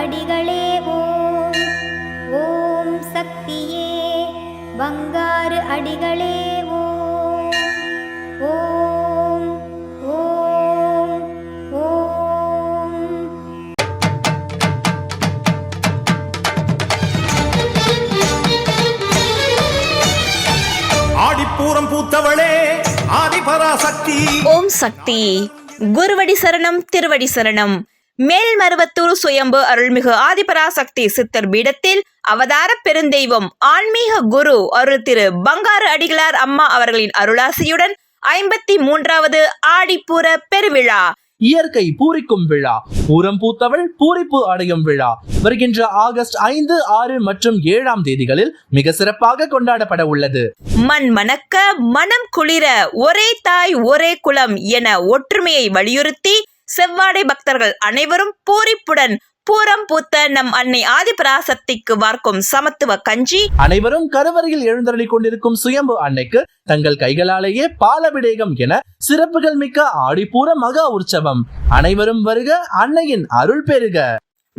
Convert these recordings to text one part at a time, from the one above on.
அடிகளே ஓம். ஓம் சக்தியே. பங்காரு அடிகளே ஓம். ஓம் ஓம் ஓம். ஆடிப்பூரம் பூத்தவளே ஆதிபராசக்தி. ஓம் சக்தி. குருவடி சரணம் திருவடி சரணம். மேல்மருவத்தூர் சுயம்பு அருள்மிகு ஆதிபராசக்தி சித்தர் பீடத்தில் அவதார பெருந்தெய்வம் ஆன்மீக குரு அருள் திரு பங்காரு அடிகளார் அம்மா அவர்களின் அருளாசியுடன் ஐம்பத்தி மூன்றாவது ஆடிப்பூர பெருவிழா. இயற்கை பூரிக்கும் விழா பூரம் பூத்தவள் பூரிப்பு அடையும் விழா. வருகின்ற ஆகஸ்ட் ஐந்து ஆறு மற்றும் ஏழாம் தேதிகளில் மிக சிறப்பாக கொண்டாடப்பட உள்ளது. மண் மணக்க மனம் குளிர ஒரே தாய் ஒரே குலம் என ஒற்றுமையை வலியுறுத்தி செவ்வாடை பக்தர்கள் அனைவரும் பூரிப்புடன் பூரம் பூத்த நம் அன்னை ஆதிபராசக்திக்கு வார்க்கும் சமத்துவ கஞ்சி. அனைவரும் கருவறையில் எழுந்தருளி கொண்டிருக்கும் சுயம்பு அன்னைக்கு தங்கள் கைகளாலேயே பாலபிடேகம் என சிறப்புகள் மிக்க ஆடிப்பூர மகா உற்சவம். அனைவரும் வருக அன்னையின் அருள் பெறுக.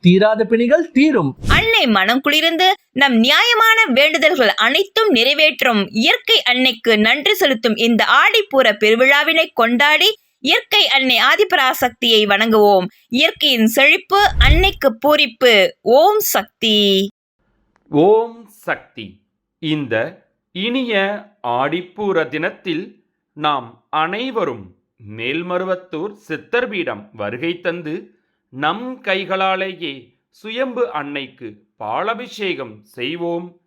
தீராத பிணிகள் தீரும். அன்னை மனம் குளிர்ந்து நம் நியாயமான வேண்டுதல்கள் அனைத்தும் நிறைவேற்றும். இயற்கை அன்னைக்கு நன்றி செலுத்தும் இந்த ஆடிப்பூர பெருவிழாவினை கொண்டாடி இயற்கை அன்னை ஆதிபராசக்தியை வணங்குவோம். இயற்கையின் செழிப்பு அன்னைக்கு பூரிப்பு. ஓம் சக்தி. ஓம் சக்தி. இந்த இனிய ஆடிப்பூர தினத்தில் நாம் அனைவரும் மேல்மருவத்தூர் சித்தர்பீடம் வருகை தந்து நம் கைகளாலேயே சுயம்பு அன்னைக்கு பாலபிஷேகம் செய்வோம்.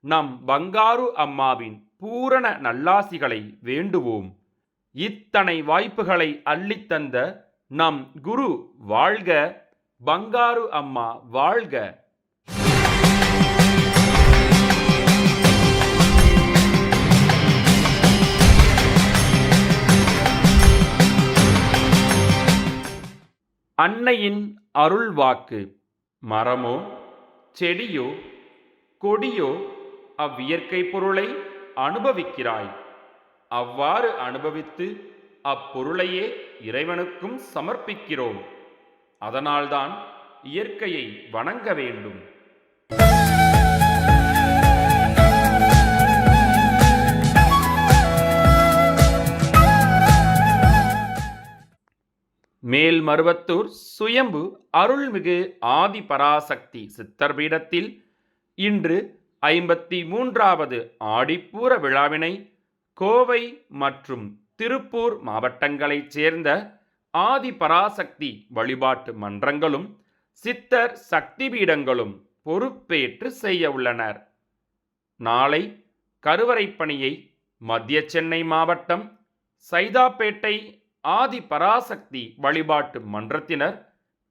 நம் பங்காரு அம்மாவின் பூரண நல்லாசிகளை வேண்டுவோம். இத்தனை வாய்ப்புகளை அள்ளித்தந்த நம் குரு வாழ்க பங்காரு அம்மா வாழ்க. அன்னையின் அருள் வாக்கு மரமோ செடியோ கொடியோ அவ்வியற்கை பொருளை அனுபவிக்கிறாய். அவ்வாறு அனுபவித்து அப்பொருளையே இறைவனுக்கும் சமர்ப்பிக்கிறோம். அதனால்தான் இயற்கையை வணங்க வேண்டும். மருவத்தூர் சுயம்பு அருள்மிகு ஆதிபராசக்தி சித்தர்பீடத்தில் இன்று ஐம்பத்தி மூன்றாவது ஆடிப்பூர விழாவினை கோவை மற்றும் திருப்பூர் மாவட்டங்களைச் சேர்ந்த ஆதிபராசக்தி வழிபாட்டு மன்றங்களும் சித்தர் சக்தி பீடங்களும் பொறுப்பேற்று செய்ய உள்ளனர். நாளை கருவறை பணியை மத்திய சென்னை மாவட்டம் சைதாப்பேட்டை ஆதி பராசக்தி வழிபாட்டு மன்றத்தினர்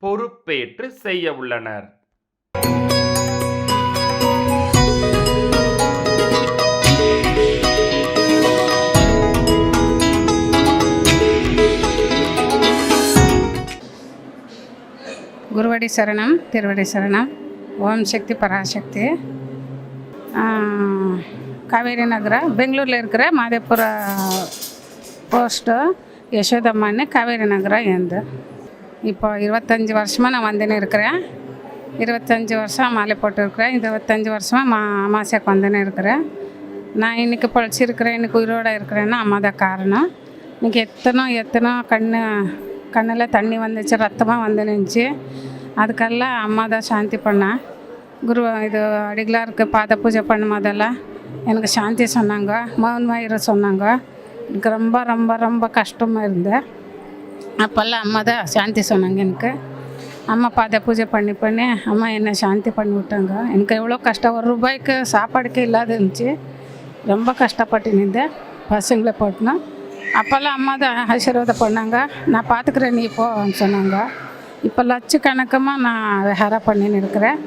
பொறுப்பேற்று செய்ய உள்ளனர். குருவடி சரணம் திருவடி சரணம். ஓம் சக்தி பராசக்தி. காவேரி நகரம் பெங்களூரில் இருக்கிற மாதேபுர போஸ்ட்டு யசோதம்மான்னு காவேரி நகரம் இருந்து இப்போ இருபத்தஞ்சி வருஷமாக நான் வந்துன்னு இருக்கிறேன். இருபத்தஞ்சி வருஷம் மாலை போட்டுருக்குறேன். இருபத்தஞ்சி வருஷமாக மா அமாவாசைக்கு வந்துன்னு இருக்கிறேன். நான் இன்றைக்கி பொழைச்சிருக்கிறேன் இன்றைக்கி உயிரோடு இருக்கிறேன்னா அம்மா தான் காரணம். இன்றைக்கி எத்தனோ எத்தனோ கண்ணு கண்ணில் தண்ணி வந்துச்சு ரத்தமாக வந்து நின்றுச்சு அதுக்கெல்லாம் அம்மா தான் சாந்தி பண்ணேன் குரு இது அடிகளாருக்கு பாத பூஜை பண்ணும் போதெல்லாம் எனக்கு சாந்தி சொன்னாங்க மௌனமாக இரு சொன்னாங்க. ரொம்ப ரொம்ப ரொம்ப கஷ்டமாக இருந்தேன் அப்போல்லாம் அம்மா தான் சாந்தி சொன்னாங்க எனக்கு. அம்மா பாத பூஜை பண்ணி பண்ணி அம்மா என்னை சாந்தி பண்ணி விட்டாங்க. எனக்கு எவ்வளோ கஷ்டம் ஒரு ரூபாய்க்கு சாப்பாடுக்கே இல்லாத இருந்துச்சு. ரொம்ப கஷ்டப்பட்டு நின்றேன் பசங்களை போட்டுனா. அப்போல்லாம் அம்மா தான் ஆசீர்வாதம் பண்ணாங்க. நான் பார்த்துக்குறேன் நீ போன்னு சொன்னாங்க. இப்போ லட்சக்கணக்கமாக நான் விஹாரம் பண்ணின்னு இருக்கிறேன்.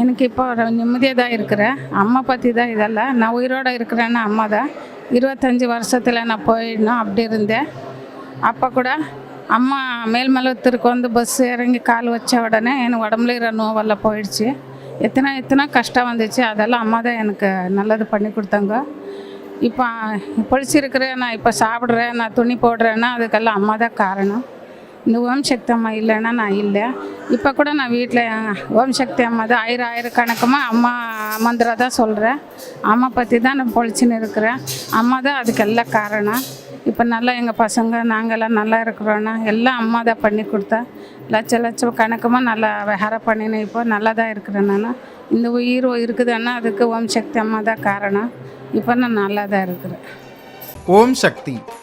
எனக்கு இப்போ நிம்மதியாக தான் இருக்கிறேன். அம்மா பற்றி தான் இதெல்லாம். நான் உயிரோடு இருக்கிறேன்னா அம்மா தான் இருபத்தஞ்சி வருஷத்தில் நான் போயிடணும் அப்படி இருந்தேன். அப்போ கூட அம்மா மேல்மலத்திற்கு வந்து பஸ் இறங்கி கால் வச்ச உடனே எனக்கு உடம்புல இருக்கிற நோவெல்லாம் போயிடுச்சு. எத்தனை எத்தனை கஷ்டம் வந்துச்சு அதெல்லாம் அம்மா தான் எனக்கு நல்லது பண்ணி கொடுத்தாங்க. இப்போ பொழிச்சிருக்கிறேன் நான் இப்போ சாப்பிட்றேன் நான் துணி போடுறேன்னா அதுக்கெல்லாம் அம்மா தான் காரணம். இந்த ஓம் சக்தி அம்மா இல்லைன்னா நான் இல்லை. இப்போ கூட நான் வீட்டில் ஓம் சக்தி அம்மா தான் ஆயிரம் ஆயிரக்கணக்கமாக அம்மா மந்திரம் தான் சொல்கிறேன் அம்மா பற்றி தான் நான் பொழிச்சின்னு இருக்கிறேன். அம்மா தான் அதுக்கெல்லாம் காரணம். இப்போ நல்லா எங்கள் பசங்க நாங்கள்லாம் நல்லா இருக்கிறோன்னா எல்லாம் அம்மா தான் பண்ணி கொடுத்தா. லட்ச லட்சம் கணக்கமாக நல்லா விஹாரம் பண்ணினேன் இப்போ நல்லா தான் இருக்கிறேன் நான். இந்த உயிர் இருக்குதுன்னா அதுக்கு ஓம் சக்தி அம்மா தான் காரணம். இப்போ நான் நல்லா தான் இருக்கிறேன். ஓம் சக்தி.